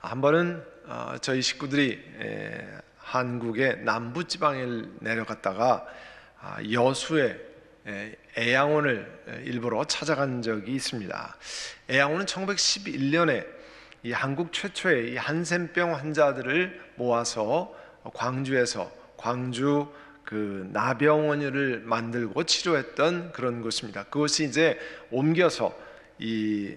한 번은 어, 저희 식구들이 에, 한국의 남부 지방에 내려갔다가 아, 여수에 에, 애양원을 에, 일부러 찾아간 적이 있습니다. 애양원은 1911년에 이 한국 최초의 이 한센병 환자들을 모아서 광주에서 광주 그 나병원을 만들고 치료했던 그런 곳입니다. 그것이 이제 옮겨서 이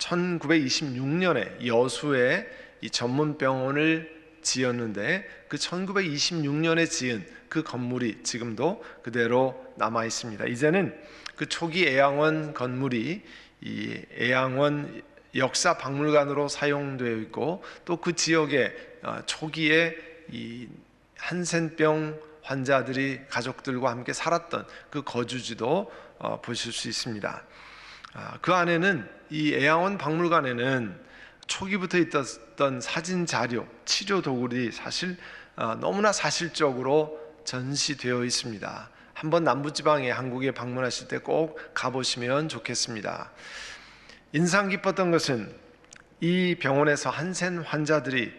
1926년에 여수에 이 전문 병원을 지었는데 그 1926년에 지은 그 건물이 지금도 그대로 남아 있습니다. 이제는 그 초기 애양원 건물이 이 애양원 역사 박물관으로 사용되어 있고 또 그 지역에 어, 초기에 이 한센병 환자들이 가족들과 함께 살았던 그 거주지도 어, 보실 수 있습니다. 아, 그 안에는 이 애양원 박물관에는 초기부터 있었던 사진 자료, 치료 도구들이 사실 어, 너무나 사실적으로 전시되어 있습니다. 한번 남부지방에 한국에 방문하실 때 꼭 가보시면 좋겠습니다. 인상 깊었던 것은 이 병원에서 한센 환자들이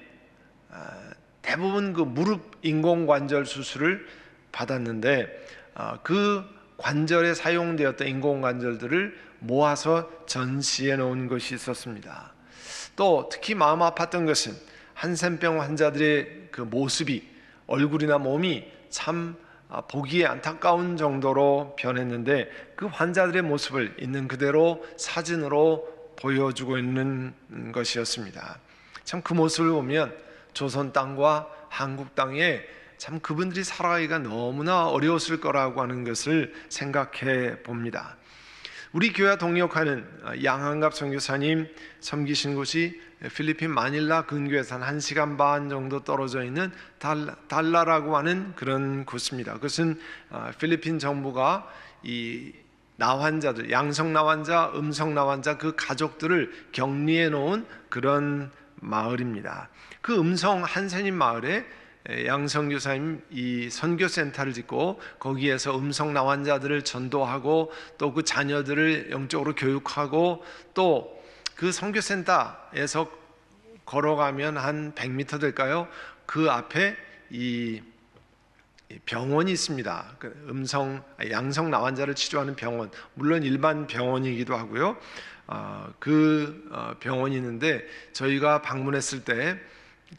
아, 대부분 그 무릎 인공관절 수술을 받았는데 아, 그 관절에 사용되었던 인공관절들을 모아서 전시해 놓은 것이 있었습니다. 또 특히 마음 아팠던 것은 한센병 환자들의 그 모습이 얼굴이나 몸이 참 아, 보기에 안타까운 정도로 변했는데 그 환자들의 모습을 있는 그대로 사진으로 보여주고 있는 것이었습니다. 참 그 모습을 보면 조선 땅과 한국 땅에 참 그분들이 살아가기가 너무나 어려웠을 거라고 하는 것을 생각해 봅니다. 우리 교회 동역하는 양한갑 선교사님 섬기신 곳이 필리핀 마닐라 근교에서 한 1시간 반 정도 떨어져 있는 달라라고 하는 그런 곳입니다. 그것은 어, 필리핀 정부가 이 나환자들, 양성 나환자, 음성 나환자 그 가족들을 격리해 놓은 그런 마을입니다. 그 음성 한센인 마을에 양성 교사님 이 선교 센터를 짓고 거기에서 음성 나환자들을 전도하고 또 그 자녀들을 영적으로 교육하고 또 그 선교 센터에서 걸어가면 한 100m 될까요? 그 앞에 이 병원이 있습니다. 그 음성 양성 나환자를 치료하는 병원, 물론 일반 병원이기도 하고요. 어, 그 어, 병원이 있는데 저희가 방문했을 때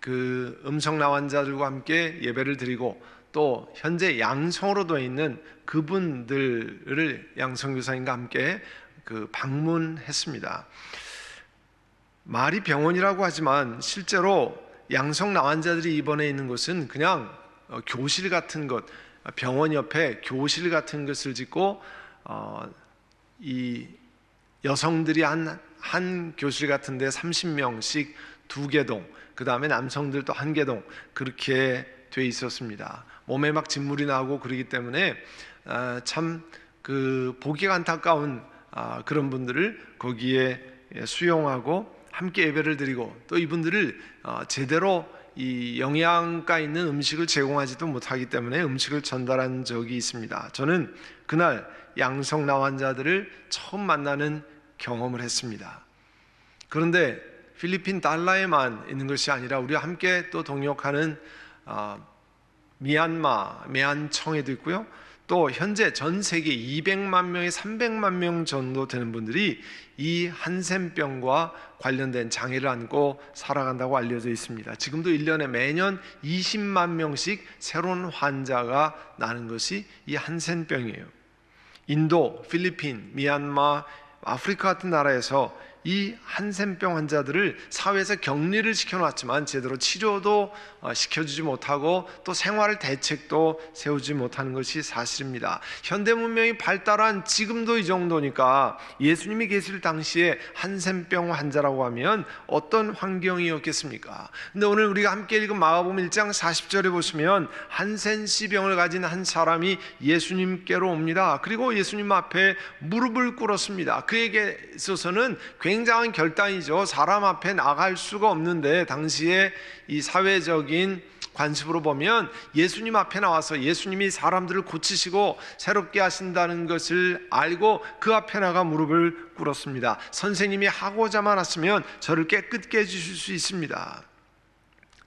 그 음성 나 환자들과 함께 예배를 드리고 또 현재 양성으로 되어 있는 그분들을 양성 교사님과 함께 그 방문했습니다. 말이 병원이라고 하지만 실제로 양성 나환자들이 입원해 있는 곳은 그냥 어, 교실 같은 것, 병원 옆에 교실 같은 것을 짓고 어, 이 여성들이 한, 한 교실 같은데 30명씩 두 개동, 그 다음에 남성들도 한 개동 그렇게 돼 있었습니다. 몸에 막 진물이 나고 그러기 때문에 아, 참그 보기가 안타까운 아, 그런 분들을 거기에 수용하고 함께 예배를 드리고 또 이분들을 어, 제대로 이 영양가 있는 음식을 제공하지도 못하기 때문에 음식을 전달한 적이 있습니다. 저는 그날 양성 나환자들을 처음 만나는 경험을 했습니다. 그런데 필리핀 달라에만 있는 것이 아니라 우리와 함께 또 동역하는 어, 미얀마, 미안청에도 있고요. 또 현재 전 세계 200만 명에 300만 명 정도 되는 분들이 이 한센병과 관련된 장애를 안고 살아간다고 알려져 있습니다. 지금도 1년에 매년 20만 명씩 새로운 환자가 나는 것이 이 한센병이에요. 인도, 필리핀, 미얀마, 아프리카 같은 나라에서 이 한센병 환자들을 사회에서 격리를 시켜놨지만 제대로 치료도 어, 시켜주지 못하고 또 생활 대책도 세우지 못하는 것이 사실입니다. 현대 문명이 발달한 지금도 이 정도니까 예수님이 계실 당시에 한센병 환자라고 하면 어떤 환경이었겠습니까? 근데 오늘 우리가 함께 읽은 마가복음 1장 40절에 보시면 한센시병을 가진 한 사람이 예수님께로 옵니다. 그리고 예수님 앞에 무릎을 꿇었습니다. 그에게 있어서는 굉장 한 결단이죠. 사람 앞에 나갈 수가 없는데 당시에 이 사회적인 관습으로 보면 예수님 앞에 나와서 예수님이 사람들을 고치시고 새롭게 하신다는 것을 알고 그 앞에 나가 무릎을 꿇었습니다. 선생님이 하고자만 하시면 저를 깨끗게 해주실 수 있습니다.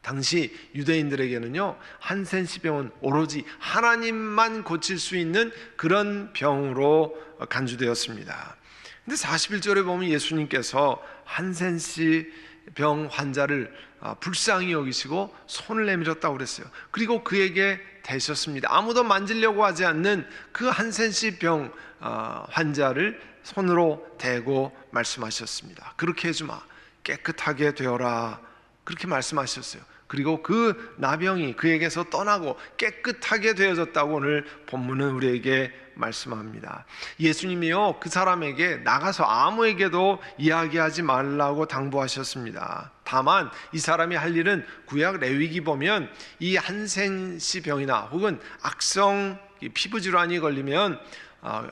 당시 유대인들에게는요 한센시 병은 오로지 하나님만 고칠 수 있는 그런 병으로 간주되었습니다. 근데 41절에 보면 예수님께서 한센시 병 환자를 아, 불쌍히 여기시고 손을 내밀었다고 그랬어요. 그리고 그에게 대셨습니다. 아무도 만지려고 하지 않는 그 한센시 병 아, 환자를 손으로 대고 말씀하셨습니다. 그렇게 해주마 깨끗하게 되어라 그렇게 말씀하셨어요. 그리고 그 나병이 그에게서 떠나고 깨끗하게 되어졌다고 오늘 본문은 우리에게 말씀합니다. 예수님이요 그 사람에게 나가서 아무에게도 이야기하지 말라고 당부하셨습니다. 다만 이 사람이 할 일은 구약 레위기 보면 이 한센시 병이나 혹은 악성 피부 질환이 걸리면 아,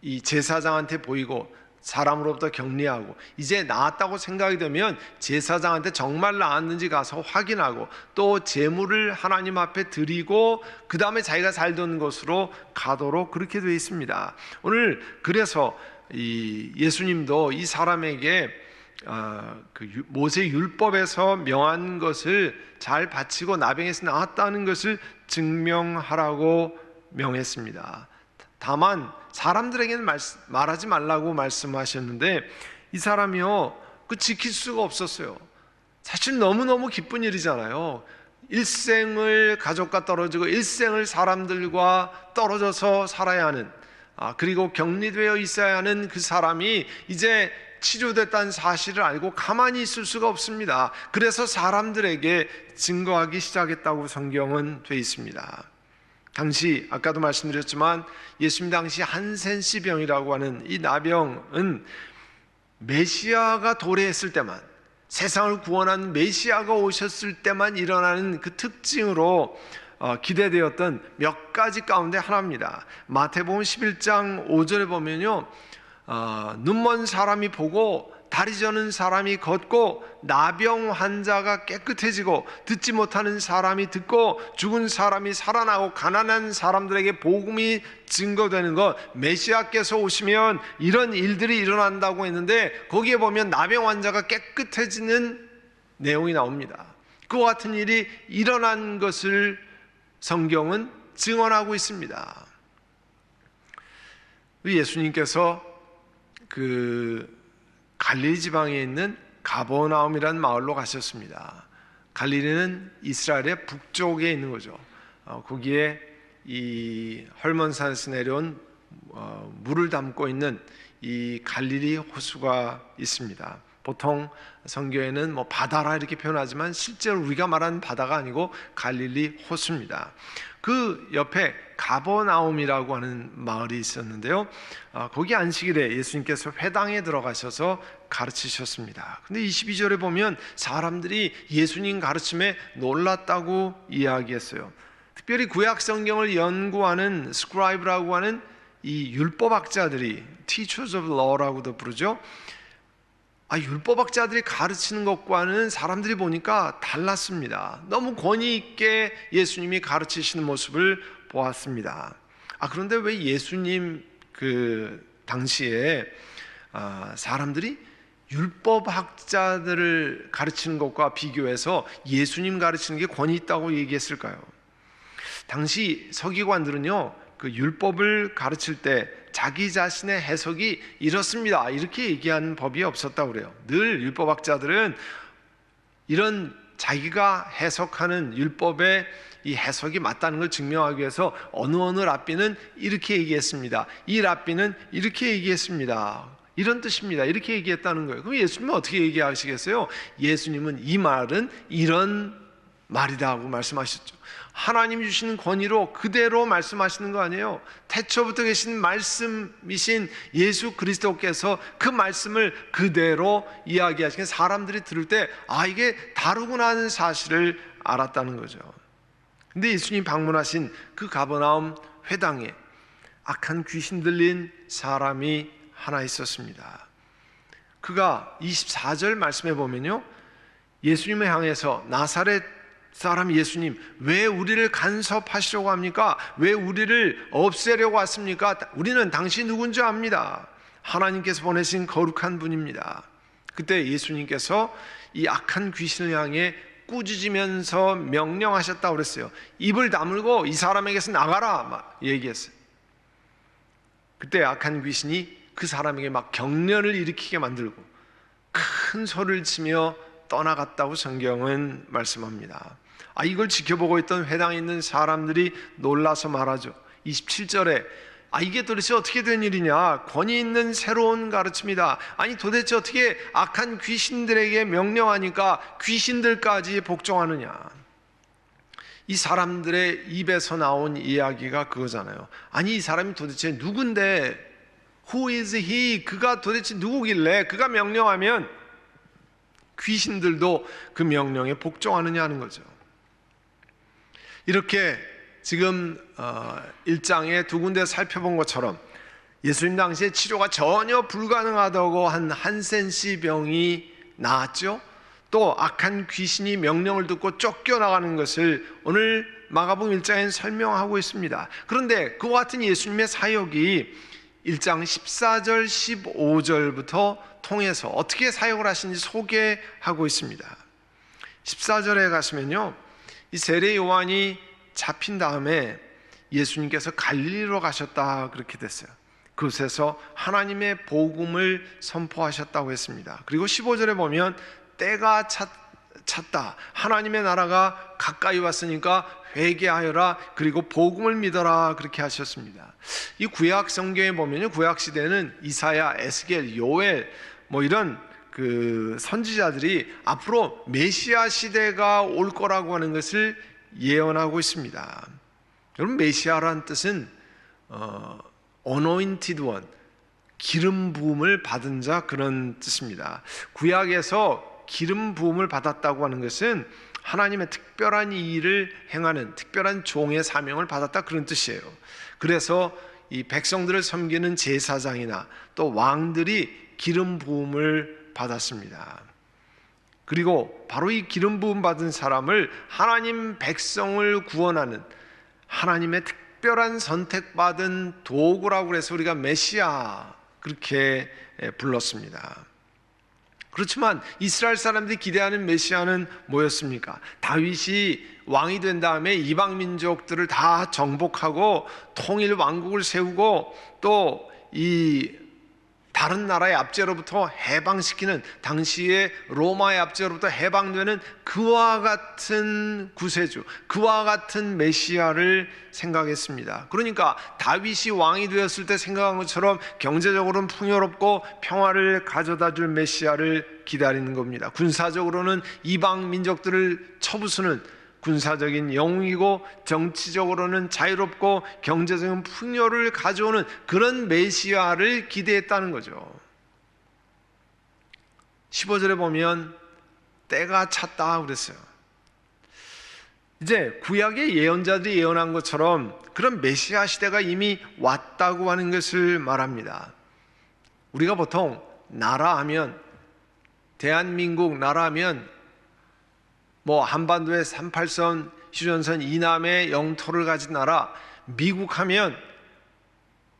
이 제사장한테 보이고 사람으로부터 격리하고 이제 나았다고 생각이 되면 제사장한테 정말 나았는지 가서 확인하고 또 제물을 하나님 앞에 드리고 그 다음에 자기가 살던 곳으로 가도록 그렇게 되어 있습니다. 오늘 그래서 이 예수님도 이 사람에게 어, 그 모세 율법에서 명한 것을 잘 바치고 나병에서 나았다는 것을 증명하라고 명했습니다. 다만 사람들에게는 말, 말하지 말라고 말씀하셨는데 이 사람이요 그 지킬 수가 없었어요. 사실 너무 너무 기쁜 일이잖아요. 일생을 가족과 떨어지고 일생을 사람들과 떨어져서 살아야 하는 아, 그리고 격리되어 있어야 하는 그 사람이 이제 치료됐다는 사실을 알고 가만히 있을 수가 없습니다. 그래서 사람들에게 증거하기 시작했다고 성경은 돼 있습니다. 당시 아까도 말씀드렸지만 예수님 당시 한센시 병이라고 하는 이 나병은 메시아가 도래했을 때만 세상을 구원한 메시아가 오셨을 때만 일어나는 그 특징으로 어, 기대되었던 몇 가지 가운데 하나입니다. 마태복음 11장 5절에 보면요, 어, 눈먼 사람이 보고 다리 저는 사람이 걷고 나병 환자가 깨끗해지고 듣지 못하는 사람이 듣고 죽은 사람이 살아나고 가난한 사람들에게 복음이 증거되는 것 메시아께서 오시면 이런 일들이 일어난다고 했는데 거기에 보면 나병 환자가 깨끗해지는 내용이 나옵니다. 그와 같은 일이 일어난 것을 성경은 증언하고 있습니다. 예수님께서 그 갈릴리 지방에 있는 가버나움이라는 마을로 가셨습니다. 갈릴리는 이스라엘의 북쪽에 있는 거죠. 어, 거기에 이 헐몬산에서 내려온 어, 물을 담고 있는 이 갈릴리 호수가 있습니다. 보통 성경에는 뭐 바다라 이렇게 표현하지만 실제로 우리가 말하는 바다가 아니고 갈릴리 호수입니다. 그 옆에 가버나움이라고 하는 마을이 있었는데요. 아, 거기 안식일에 예수님께서 회당에 들어가셔서 가르치셨습니다. 근데 22절에 보면 사람들이 예수님 가르침에 놀랐다고 이야기했어요. 특별히 구약 성경을 연구하는 스크라이브라고 하는 이 율법학자들이 teachers of law라고도 부르죠. 아, 율법학자들이 가르치는 것과는 사람들이 보니까 달랐습니다. 너무 권위 있게 예수님이 가르치시는 모습을 보았습니다. 아, 그런데 왜 예수님 그 당시에 아, 사람들이 율법학자들을 가르치는 것과 비교해서 예수님 가르치는 게 권위 있다고 얘기했을까요? 당시 서기관들은요, 그 율법을 가르칠 때 자기 자신의 해석이 이렇습니다. 이렇게 얘기하는 법이 없었다고 그래요. 늘 율법학자들은 이런 자기가 해석하는 율법의 이 해석이 맞다는 걸 증명하기 위해서 어느 어느 랍비는 이렇게 얘기했습니다. 이 랍비는 이렇게 얘기했습니다. 이런 뜻입니다. 이렇게 얘기했다는 거예요. 그럼 예수님은 어떻게 얘기하시겠어요? 예수님은 이 말은 이런 말이다 하고 말씀하셨죠. 하나님 주시는 권위로 그대로 말씀하시는 거 아니에요? 태초부터 계신 말씀이신 예수 그리스도께서 그 말씀을 그대로 이야기하시는 사람들이 들을 때 아, 이게 다르구나 하는 사실을 알았다는 거죠. 근데 예수님 방문하신 그 가버나움 회당에 악한 귀신 들린 사람이 하나 있었습니다. 그가 24절 말씀해 보면요. 예수님을 향해서 나사렛 사람 예수님, 왜 우리를 간섭하시려고 합니까? 왜 우리를 없애려고 왔습니까? 우리는 당신 누군지 압니다. 하나님께서 보내신 거룩한 분입니다. 그때 예수님께서 이 악한 귀신을 향해 꾸짖으면서 명령하셨다고 그랬어요. 입을 다물고 이 사람에게서 나가라 막 얘기했어요. 그때 악한 귀신이 그 사람에게 막 경련을 일으키게 만들고 큰 소리를 치며 떠나갔다고 성경은 말씀합니다. 아 이걸 지켜보고 있던 회당에 있는 사람들이 놀라서 말하죠. 27절에 아 이게 도대체 어떻게 된 일이냐? 권위 있는 새로운 가르침이다. 아니 도대체 어떻게 악한 귀신들에게 명령하니까 귀신들까지 복종하느냐? 이 사람들의 입에서 나온 이야기가 그거잖아요. 아니 이 사람이 도대체 누군데? Who is he? 그가 도대체 누구길래 그가 명령하면 귀신들도 그 명령에 복종하느냐 하는 거죠. 이렇게 지금 1장에 두 군데 살펴본 것처럼 예수님 당시에 치료가 전혀 불가능하다고 한 한센시 병이 나았죠. 또 악한 귀신이 명령을 듣고 쫓겨나가는 것을 오늘 마가복음 1장에 설명하고 있습니다. 그런데 그와 같은 예수님의 사역이 1장 14절 15절부터 통해서 어떻게 사역을 하신지 소개하고 있습니다. 14절에 가시면요. 이 세례 요한이 잡힌 다음에 예수님께서 갈릴리로 가셨다 그렇게 됐어요. 그곳에서 하나님의 복음을 선포하셨다고 했습니다. 그리고 15절에 보면 때가 찼, 찼다. 하나님의 나라가 가까이 왔으니까 회개하여라. 그리고 복음을 믿어라. 그렇게 하셨습니다. 이 구약 성경에 보면요. 구약 시대는 이사야, 에스겔, 요엘 뭐 이런 그 선지자들이 앞으로 메시아 시대가 올 거라고 하는 것을 예언하고 있습니다. 여러분 메시아라는 뜻은 어, anointed one, 기름 부음을 받은 자 그런 뜻입니다. 구약에서 기름 부음을 받았다고 하는 것은 하나님의 특별한 일을 행하는 특별한 종의 사명을 받았다 그런 뜻이에요. 그래서 이 백성들을 섬기는 제사장이나 또 왕들이 기름 부음을 받았습니다. 그리고 바로 이 기름 부음 받은 사람을 하나님 백성을 구원하는 하나님의 특별한 선택받은 도구라고 그래서 우리가 메시아 그렇게 불렀습니다. 그렇지만 이스라엘 사람들이 기대하는 메시아는 뭐였습니까? 다윗이 왕이 된 다음에 이방 민족들을 다 정복하고 통일 왕국을 세우고 또이 다른 나라의 압제로부터 해방시키는 당시의 로마의 압제로부터 해방되는 그와 같은 구세주, 그와 같은 메시아를 생각했습니다. 그러니까 다윗이 왕이 되었을 때 생각한 것처럼 경제적으로는 풍요롭고 평화를 가져다 줄 메시아를 기다리는 겁니다. 군사적으로는 이방 민족들을 쳐부수는 군사적인 영웅이고 정치적으로는 자유롭고 경제적인 풍요를 가져오는 그런 메시아를 기대했다는 거죠. 15절에 보면 때가 찼다 그랬어요. 이제 구약의 예언자들이 예언한 것처럼 그런 메시아 시대가 이미 왔다고 하는 것을 말합니다. 우리가 보통 나라 하면 대한민국 나라 하면 뭐 한반도의 38선 휴전선 이남의 영토를 가진 나라 미국 하면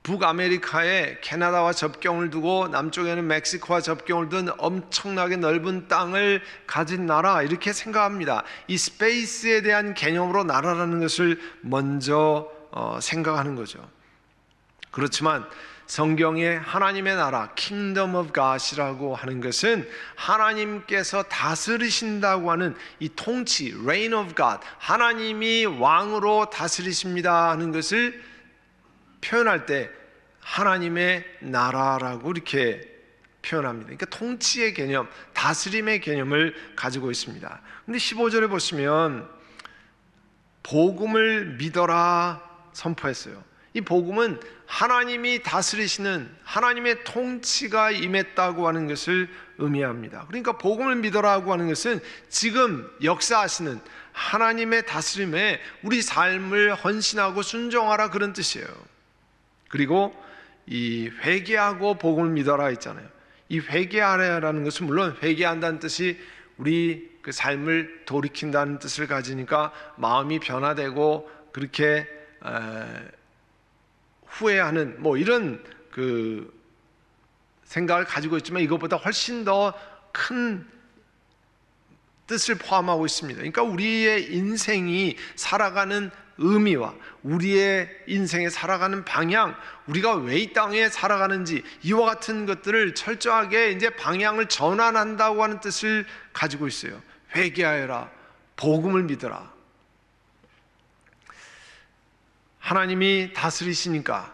북아메리카에 캐나다와 접경을 두고 남쪽에는 멕시코와 접경을 둔 엄청나게 넓은 땅을 가진 나라 이렇게 생각합니다. 이 스페이스에 대한 개념으로 나라라는 것을 먼저 어, 생각하는 거죠. 그렇지만 성경에 하나님의 나라 Kingdom of God이라고 하는 것은 하나님께서 다스리신다고 하는 이 통치 Reign of God 하나님이 왕으로 다스리십니다 하는 것을 표현할 때 하나님의 나라라고 이렇게 표현합니다. 그러니까 통치의 개념, 다스림의 개념을 가지고 있습니다. 근데 15절에 보시면 복음을 믿어라 선포했어요. 이 복음은 하나님이 다스리시는 하나님의 통치가 임했다고 하는 것을 의미합니다. 그러니까 복음을 믿어라고 하는 것은 지금 역사하시는 하나님의 다스림에 우리 삶을 헌신하고 순종하라 그런 뜻이에요. 그리고 이 회개하고 복음을 믿어라 있잖아요. 이 회개하라는 것은 물론 회개한다는 뜻이 우리 그 삶을 돌이킨다는 뜻을 가지니까 마음이 변화되고 그렇게 에, 후회하는 뭐 이런 그 생각을 가지고 있지만 이것보다 훨씬 더 큰 뜻을 포함하고 있습니다. 그러니까 우리의 인생이 살아가는 의미와 우리의 인생에 살아가는 방향, 우리가 왜 이 땅에 살아가는지 이와 같은 것들을 철저하게 이제 방향을 전환한다고 하는 뜻을 가지고 있어요. 회개하여라, 복음을 믿어라. 하나님이 다스리시니까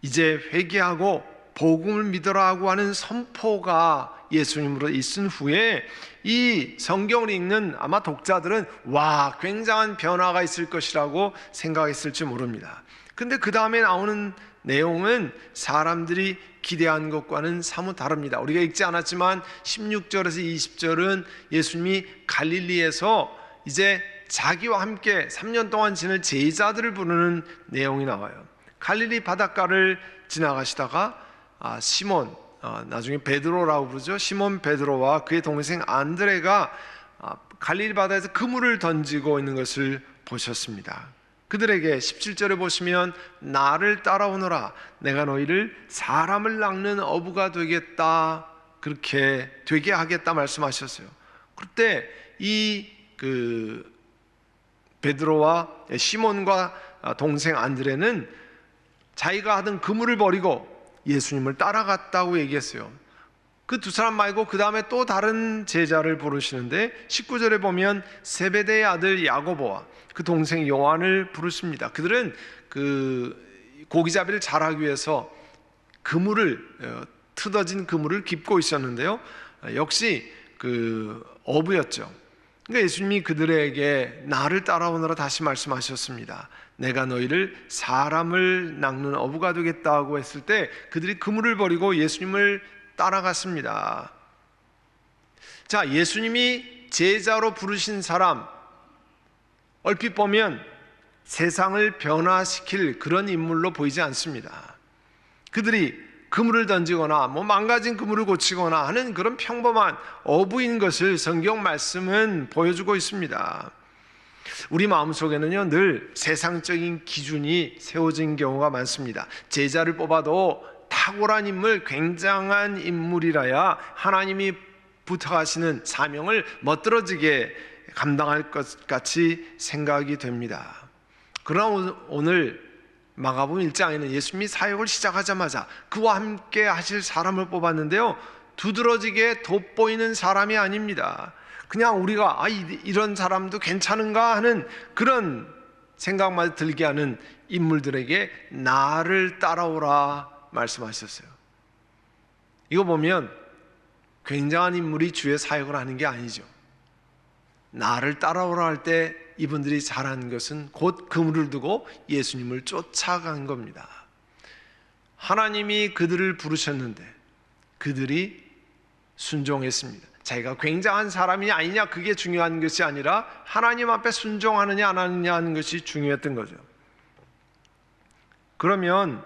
이제 회개하고 복음을 믿어라고 하는 선포가 예수님으로 있은 후에 이 성경을 읽는 아마 독자들은 와 굉장한 변화가 있을 것이라고 생각했을지 모릅니다. 근데 그 다음에 나오는 내용은 사람들이 기대한 것과는 사뭇 다릅니다. 우리가 읽지 않았지만 16절에서 20절은 예수님이 갈릴리에서 이제 자기와 함께 3년 동안 지낼 제자들을 부르는 내용이 나와요. 갈릴리 바닷가를 지나가시다가 아, 시몬 어, 나중에 베드로라고 부르죠. 시몬 베드로와 그의 동생 안드레가 아, 갈릴리 바다에서 그물을 던지고 있는 것을 보셨습니다. 그들에게 17절에 보시면 나를 따라오너라 내가 너희를 사람을 낚는 어부가 되겠다 그렇게 되게 하겠다 말씀하셨어요. 그때 이그 베드로와 시몬과 동생 안드레는 자기가 하던 그물을 버리고 예수님을 따라갔다고 얘기했어요. 그 두 사람 말고 그 다음에 또 다른 제자를 부르시는데 19절에 보면 세베대의 아들 야고보와 그 동생 요한을 부르십니다. 그들은 그 고기잡이를 잘하기 위해서 그물을 어, 트어진 그물을 깁고 있었는데요. 역시 그 어부였죠. 그러니까 예수님이 그들에게 나를 따라오너라 다시 말씀하셨습니다. 내가 너희를 사람을 낚는 어부가 되겠다고 했을 때 그들이 그물을 버리고 예수님을 따라갔습니다. 자, 예수님이 제자로 부르신 사람 얼핏 보면 세상을 변화시킬 그런 인물로 보이지 않습니다. 그들이 그물을 던지거나 뭐 망가진 그물을 고치거나 하는 그런 평범한 어부인 것을 성경 말씀은 보여주고 있습니다. 우리 마음속에는요 늘 세상적인 기준이 세워진 경우가 많습니다. 제자를 뽑아도 탁월한 인물, 굉장한 인물이라야 하나님이 부탁하시는 사명을 멋들어지게 감당할 것 같이 생각이 됩니다. 그러나 오늘 마가복음 1장에는 예수님이 사역을 시작하자마자 그와 함께 하실 사람을 뽑았는데요. 두드러지게 돋보이는 사람이 아닙니다. 그냥 우리가 아 이런 사람도 괜찮은가 하는 그런 생각만 들게 하는 인물들에게 나를 따라오라 말씀하셨어요. 이거 보면 굉장한 인물이 주의 사역을 하는 게 아니죠. 나를 따라오라 할 때 이분들이 잘한 것은 곧 그물을 두고 예수님을 쫓아간 겁니다. 하나님이 그들을 부르셨는데 그들이 순종했습니다. 자기가 굉장한 사람이 아니냐 그게 중요한 것이 아니라 하나님 앞에 순종하느냐 안 하느냐 하는 것이 중요했던 거죠. 그러면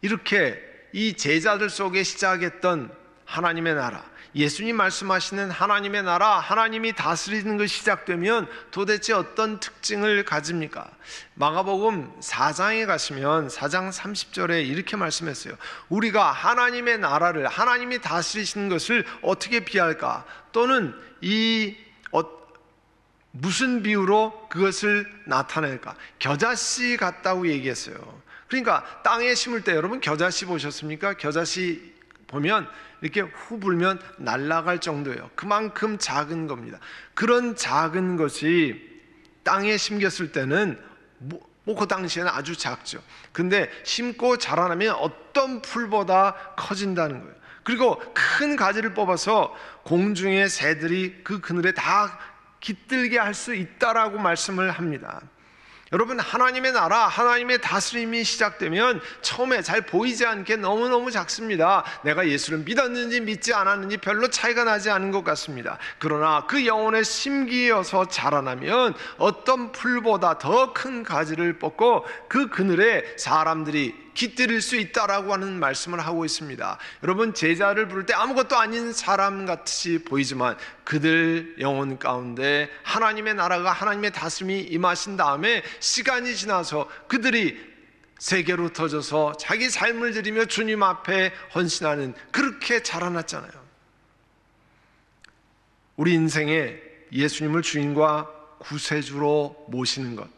이렇게 이 제자들 속에 시작했던 하나님의 나라 예수님 말씀하시는 하나님의 나라, 하나님이 다스리는 것이 시작되면 도대체 어떤 특징을 가집니까? 마가복음 4장에 가시면 4장 30절에 이렇게 말씀했어요. 우리가 하나님의 나라를 하나님이 다스리시는 것을 어떻게 비할까? 또는 이 어, 무슨 비유로 그것을 나타낼까? 겨자씨 같다고 얘기했어요. 그러니까 땅에 심을 때 여러분 겨자씨 보셨습니까? 겨자씨 보면 이렇게 후 불면 날아갈 정도예요. 그만큼 작은 겁니다. 그런 작은 것이 땅에 심겼을 때는 뭐, 뭐그 당시에는 아주 작죠. 근데 심고 자라나면 어떤 풀보다 커진다는 거예요. 그리고 큰 가지를 뽑아서 공중의 새들이 그 그늘에 다 깃들게 할 수 있다라고 말씀을 합니다. 여러분 하나님의 나라, 하나님의 다스림이 시작되면 처음에 잘 보이지 않게 너무너무 작습니다. 내가 예수를 믿었는지 믿지 않았는지 별로 차이가 나지 않은 것 같습니다. 그러나 그 영혼에 심기어서 자라나면 어떤 풀보다 더 큰 가지를 뽑고 그 그늘에 사람들이 깃들일 수 있다라고 하는 말씀을 하고 있습니다. 여러분 제자를 부를 때 아무것도 아닌 사람 같이 보이지만 그들 영혼 가운데 하나님의 나라가 하나님의 다스림이 임하신 다음에 시간이 지나서 그들이 세계로 터져서 자기 삶을 드리며 주님 앞에 헌신하는 그렇게 자라났잖아요. 우리 인생에 예수님을 주인과 구세주로 모시는 것.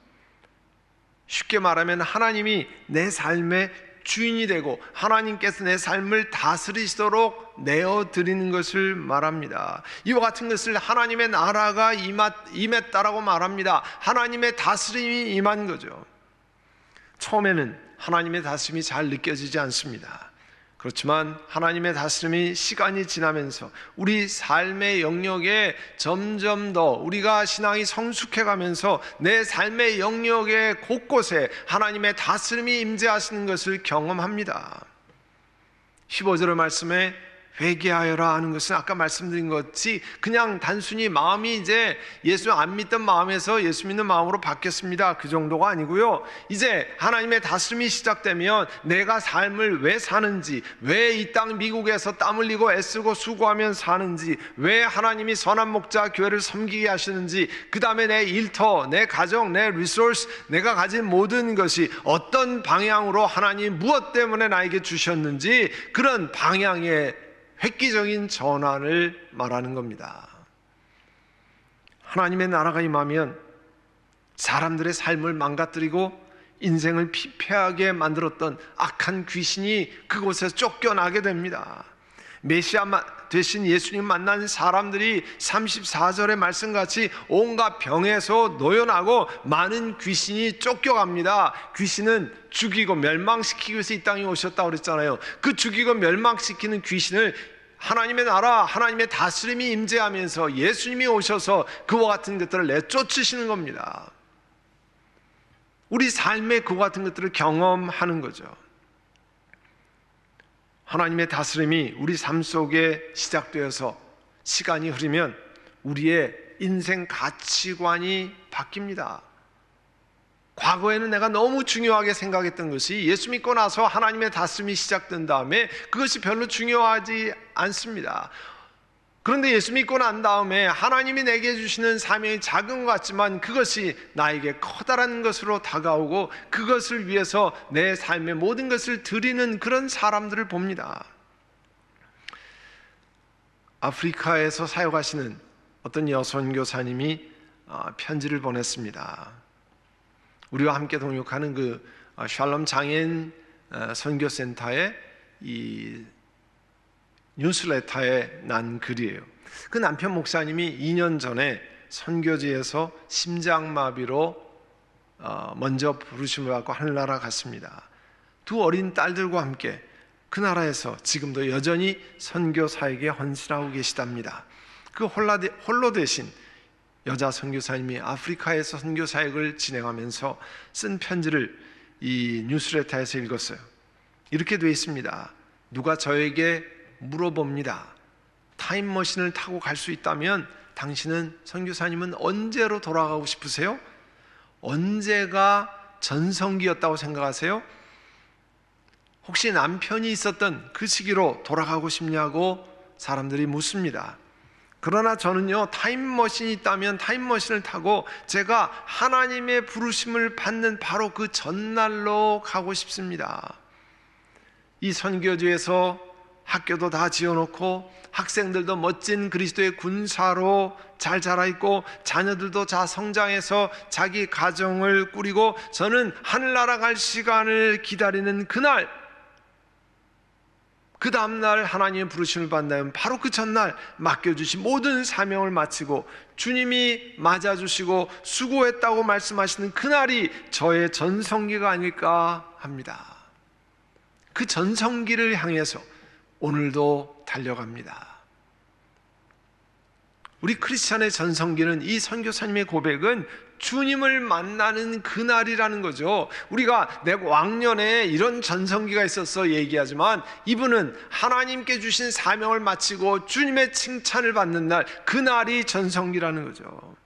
쉽게 말하면 하나님이 내 삶의 주인이 되고 하나님께서 내 삶을 다스리시도록 내어 드리는 것을 말합니다. 이와 같은 것을 하나님의 나라가 임했다라고 말합니다. 하나님의 다스림이 임한 거죠. 처음에는 하나님의 다스림이 잘 느껴지지 않습니다. 그렇지만 하나님의 다스림이 시간이 지나면서 우리 삶의 영역에 점점 더 우리가 신앙이 성숙해 가면서 내 삶의 영역의 곳곳에 하나님의 다스림이 임재하시는 것을 경험합니다. 15절의 말씀에 회개하여라 하는 것은 아까 말씀드린 것이 그냥 단순히 마음이 이제 예수 안 믿던 마음에서 예수 믿는 마음으로 바뀌었습니다. 그 정도가 아니고요. 이제 하나님의 다스림이 시작되면 내가 삶을 왜 사는지, 왜 이 땅 미국에서 땀 흘리고 애쓰고 수고하면 사는지, 왜 하나님이 선한 목자 교회를 섬기게 하시는지, 그 다음에 내 일터, 내 가정, 내 리소스, 내가 가진 모든 것이 어떤 방향으로 하나님 무엇 때문에 나에게 주셨는지 그런 방향의 획기적인 전환을 말하는 겁니다. 하나님의 나라가 임하면 사람들의 삶을 망가뜨리고 인생을 피폐하게 만들었던 악한 귀신이 그곳에서 쫓겨나게 됩니다. 메시아 되신 예수님 만난 사람들이 34절의 말씀같이 온갖 병에서 노연하고 많은 귀신이 쫓겨갑니다. 귀신은 죽이고 멸망시키기 위해서 이 땅에 오셨다고 그랬잖아요. 그 죽이고 멸망시키는 귀신을 하나님의 나라, 하나님의 다스림이 임재하면서 예수님이 오셔서 그와 같은 것들을 내쫓으시는 겁니다. 우리 삶에 그와 같은 것들을 경험하는 거죠. 하나님의 다스림이 우리 삶 속에 시작되어서 시간이 흐르면 우리의 인생 가치관이 바뀝니다. 과거에는 내가 너무 중요하게 생각했던 것이 예수 믿고 나서 하나님의 다스림이 시작된 다음에 그것이 별로 중요하지 않습니다. 그런데 예수 믿고 난 다음에 하나님이 내게 주시는 사명이 작은 것 같지만 그것이 나에게 커다란 것으로 다가오고 그것을 위해서 내 삶의 모든 것을 드리는 그런 사람들을 봅니다. 아프리카에서 사역하시는 어떤 여선 교사님이 아, 편지를 보냈습니다. 우리와 함께 동역하는 그 아, 샬롬 장애인 아, 선교센터의 이 뉴스레터에 난 글이에요. 그 남편 목사님이 2년 전에 선교지에서 심장마비로 어, 먼저 부르심을 받고 하늘나라 갔습니다. 두 어린 딸들과 함께 그 나라에서 지금도 여전히 선교사에게 헌신하고 계시답니다. 그 홀로 대신 여자 선교사님이 아프리카에서 선교 사역을 진행하면서 쓴 편지를 이 뉴스레터에서 읽었어요. 이렇게 되어 있습니다. 누가 저에게 물어봅니다. 타임머신을 타고 갈 수 있다면 당신은 선교사님은 언제로 돌아가고 싶으세요? 언제가 전성기였다고 생각하세요? 혹시 남편이 있었던 그 시기로 돌아가고 싶냐고 사람들이 묻습니다. 그러나 저는요, 타임머신이 있다면 타임머신을 타고 제가 하나님의 부르심을 받는 바로 그 전날로 가고 싶습니다. 이 선교지에서 학교도 다 지어놓고 학생들도 멋진 그리스도의 군사로 잘 자라있고 자녀들도 자 성장해서 자기 가정을 꾸리고 저는 하늘나라 갈 시간을 기다리는 그날 그 다음날 하나님의 부르심을 받는다면 바로 그 전날 맡겨주신 모든 사명을 마치고 주님이 맞아주시고 수고했다고 말씀하시는 그날이 저의 전성기가 아닐까 합니다. 그 전성기를 향해서 오늘도 달려갑니다. 우리 크리스찬의 전성기는 이 선교사님의 고백은 주님을 만나는 그날이라는 거죠. 우리가 내 왕년에 이런 전성기가 있었어 얘기하지만 이분은 하나님께 주신 사명을 마치고 주님의 칭찬을 받는 날, 그날이 전성기라는 거죠.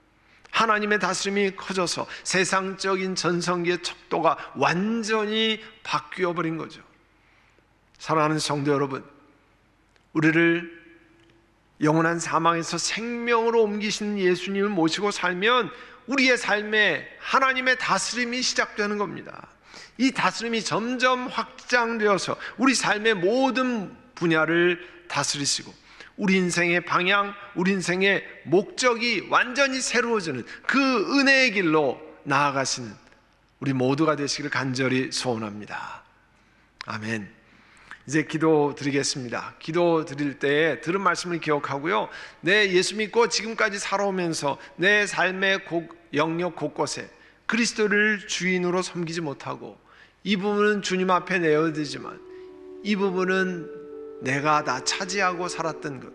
하나님의 다스림이 커져서 세상적인 전성기의 척도가 완전히 바뀌어 버린 거죠. 사랑하는 성도 여러분, 우리를 영원한 사망에서 생명으로 옮기신 예수님을 모시고 살면 우리의 삶에 하나님의 다스림이 시작되는 겁니다. 이 다스림이 점점 확장되어서 우리 삶의 모든 분야를 다스리시고 우리 인생의 방향, 우리 인생의 목적이 완전히 새로워지는 그 은혜의 길로 나아가시는 우리 모두가 되시기를 간절히 소원합니다. 아멘. 이제 기도 드리겠습니다. 기도 드릴 때 들은 말씀을 기억하고요. 내 예수 믿고 지금까지 살아오면서 내 삶의 곡, 영역 곳곳에 그리스도를 주인으로 섬기지 못하고 이 부분은 주님 앞에 내어드리지만 이 부분은 내가 다 차지하고 살았던 것.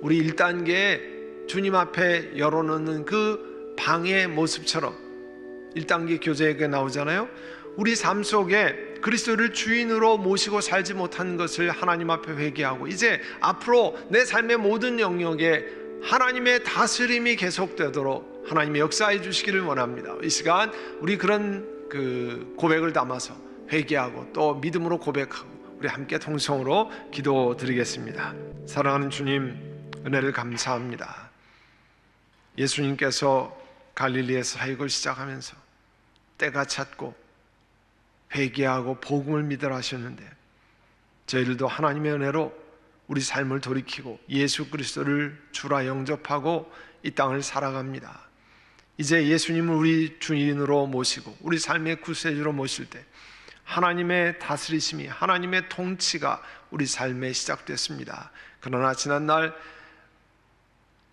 우리 1단계 주님 앞에 열어놓는 그 방의 모습처럼 1단계 교제에 나오잖아요. 우리 삶 속에 그리스도를 주인으로 모시고 살지 못한 것을 하나님 앞에 회개하고 이제 앞으로 내 삶의 모든 영역에 하나님의 다스림이 계속되도록 하나님이 역사해 주시기를 원합니다. 이 시간 우리 그런 그 고백을 담아서 회개하고 또 믿음으로 고백하고 우리 함께 통성으로 기도 드리겠습니다. 사랑하는 주님 은혜를 감사합니다. 예수님께서 갈릴리에서 사역을 시작하면서 때가 찼고 회개하고 복음을 믿으라 하셨는데 저희들도 하나님의 은혜로 우리 삶을 돌이키고 예수 그리스도를 주라 영접하고 이 땅을 살아갑니다. 이제 예수님을 우리 주인으로 모시고 우리 삶의 구세주로 모실 때 하나님의 다스리심이 하나님의 통치가 우리 삶에 시작됐습니다. 그러나 지난날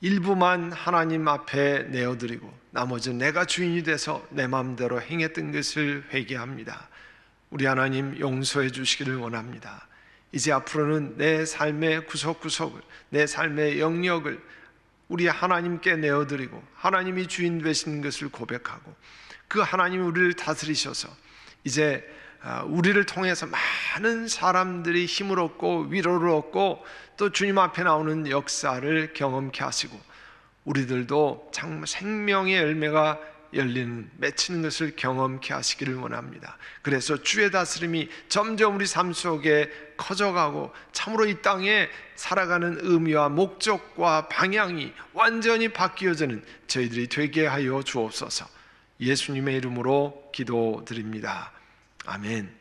일부만 하나님 앞에 내어드리고 나머지는 내가 주인이 돼서 내 마음대로 행했던 것을 회개합니다. 우리 하나님 용서해 주시기를 원합니다. 이제 앞으로는 내 삶의 구석구석을 내 삶의 영역을 우리 하나님께 내어드리고 하나님이 주인 되신 것을 고백하고 그 하나님이 우리를 다스리셔서 이제 아, 우리를 통해서 많은 사람들이 힘을 얻고 위로를 얻고 또 주님 앞에 나오는 역사를 경험케 하시고 우리들도 정말 생명의 열매가 열리는 맺히는 것을 경험케 하시기를 원합니다. 그래서 주의 다스림이 점점 우리 삶 속에 커져가고 참으로 이 땅에 살아가는 의미와 목적과 방향이 완전히 바뀌어지는 저희들이 되게 하여 주옵소서. 예수님의 이름으로 기도드립니다. 아멘.